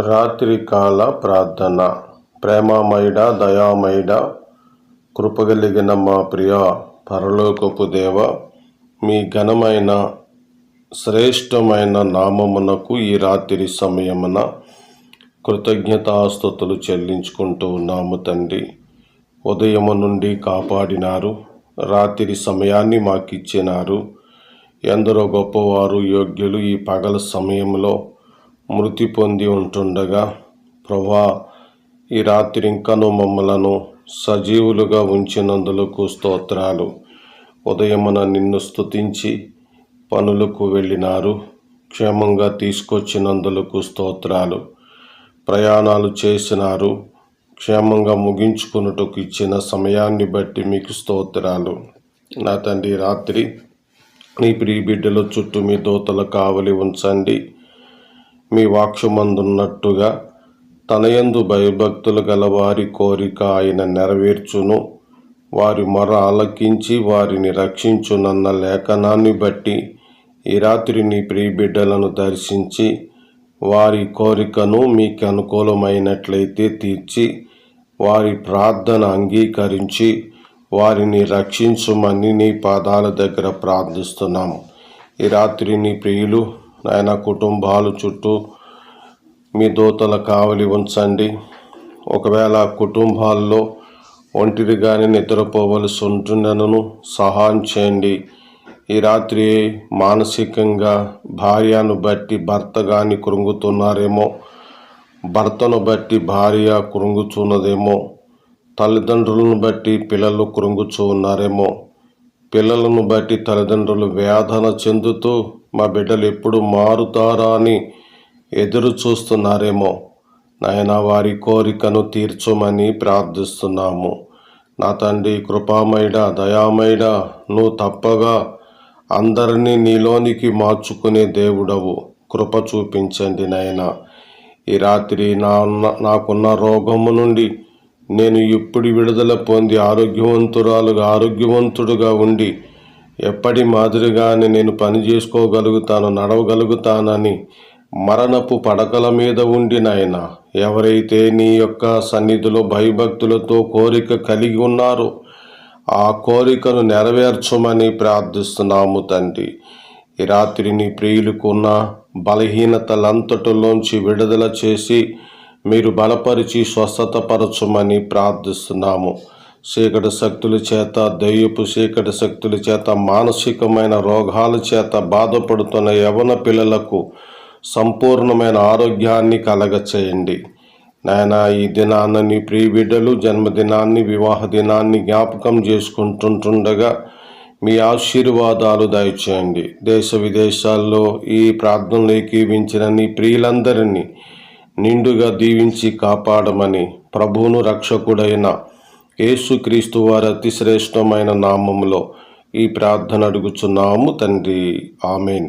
రాత్రికాల ప్రార్థన. ప్రేమామయుడ దయామైడ కృపగలిగిన మా ప్రియ పరలోకపు దేవ మీ ఘనమైన శ్రేష్టమైన నామమునకు ఈ రాత్రి సమయమున కృతజ్ఞతాస్థుతులు చెల్లించుకుంటూ ఉన్నాము తండ్రి. ఉదయము నుండి కాపాడినారు రాత్రి సమయాన్ని మాకిచ్చినారు. ఎందరో గొప్పవారు యోగ్యులు ఈ పగల సమయంలో మృతి పొంది ఉంటుండగా ప్రభా ఈ రాత్రి ఇంకను మమ్మలను సజీవులుగా ఉంచినందులకు స్తోత్రాలు. ఉదయమున నిన్ను స్తుతించి పనులకు వెళ్ళినారు. క్షేమంగా తీసుకొచ్చినందులకు స్తోత్రాలు. ప్రయాణాలు చేసినారు. క్షేమంగా ముగించుకున్నట్టుకు ఇచ్చిన సమయాన్ని బట్టి మీకు స్తోత్రాలు. నా తండ్రి రాత్రి నీ ప్రియ బిడ్డల చుట్టూ మీ దోతల కావలి ఉంచండి. మీ వాక్యమందున్నట్టుగా తనయందు భయభక్తులు గల వారి కోరిక ఆయన నెరవేర్చును. వారి మొర ఆలకించి వారిని రక్షించునన్న లేఖనాన్ని బట్టి ఈ రాత్రి నీ ప్రియ బిడ్డలను దర్శించి వారి కోరికను మీకు అనుకూలమైనట్లయితే తీర్చి వారి ప్రార్థన అంగీకరించి వారిని రక్షించుమని నీ పాదాల దగ్గర ప్రార్థిస్తున్నాము. ఈ రాత్రి నీ ప్రియులు ఆయన కుటుంబాలు చుట్టూ మీ దూతల కావలి ఉంచండి. ఒకవేళ కుటుంబాల్లో ఒంటిరిగానే నిద్రపోవలసి ఉంటుండను సహాయం చేయండి. ఈ రాత్రి మానసికంగా భార్యను బట్టి భర్త కానీ కృంగుతున్నారేమో భర్తను బట్టి భార్య కృంగుచున్నదేమో తల్లిదండ్రులను బట్టి పిల్లలు కృంగుచూ ఉన్నారేమో పిల్లలను బట్టి తల్లిదండ్రులు వేదన చెందుతూ మా బిడ్డలు ఎప్పుడు మారుతారా అని ఎదురు చూస్తున్నారేమో. నాయన వారి కోరికను తీర్చమని ప్రార్థిస్తున్నాము. నా తండ్రి కృపామైడ దయామైడ నువ్వు తప్పగా అందరినీ నీలోనికి మార్చుకునే దేవుడవు. కృప చూపించండి నాయన. ఈ రాత్రి నా నాకున్న రోగము నుండి నేను ఇప్పుడు విడుదల పొంది ఆరోగ్యవంతురాలుగా ఆరోగ్యవంతుడుగా ఉండి ఎప్పటి మాదిరిగానే నేను పని చేసుకోగలుగుతాను నడవగలుగుతానని మరణపు పడకల మీద ఉండి నాయన. ఎవరైతే నీ యొక్క సన్నిధిలో భయభక్తులతో కోరిక కలిగి ఉన్నారో ఆ కోరికను నెరవేర్చమని ప్రార్థిస్తున్నాము తండ్రి. ఈ రాత్రి నీ ప్రియులకున్న బలహీనతలంతటిలోంచి విడుదల చేసి మీరు బలపరిచి స్వస్థతపరచమని ప్రార్థిస్తున్నాము. చీకటి శక్తుల చేత దయ్యపు చీకటి శక్తుల చేత మానసికమైన రోగాల చేత బాధపడుతున్న యవన పిల్లలకు సంపూర్ణమైన ఆరోగ్యాన్ని కలగచేయండి. నాయన ఈ దినాన్న నీ ప్రియ బిడ్డలు జన్మదినాన్ని వివాహ దినాన్ని జ్ఞాపకం చేసుకుంటుంటుండగా మీ ఆశీర్వాదాలు దయచేయండి. దేశ విదేశాల్లో ఈ ప్రార్థనలు ఏకీవించిన నీ ప్రియులందరినీ నిండుగా దీవించి కాపాడమని ప్రభువును రక్షకుడైన యేసుక్రీస్తు వారి అతి శ్రేష్టమైన నామములో ఈ ప్రార్థన అడుగుచున్నాము తండ్రి. ఆమెన్.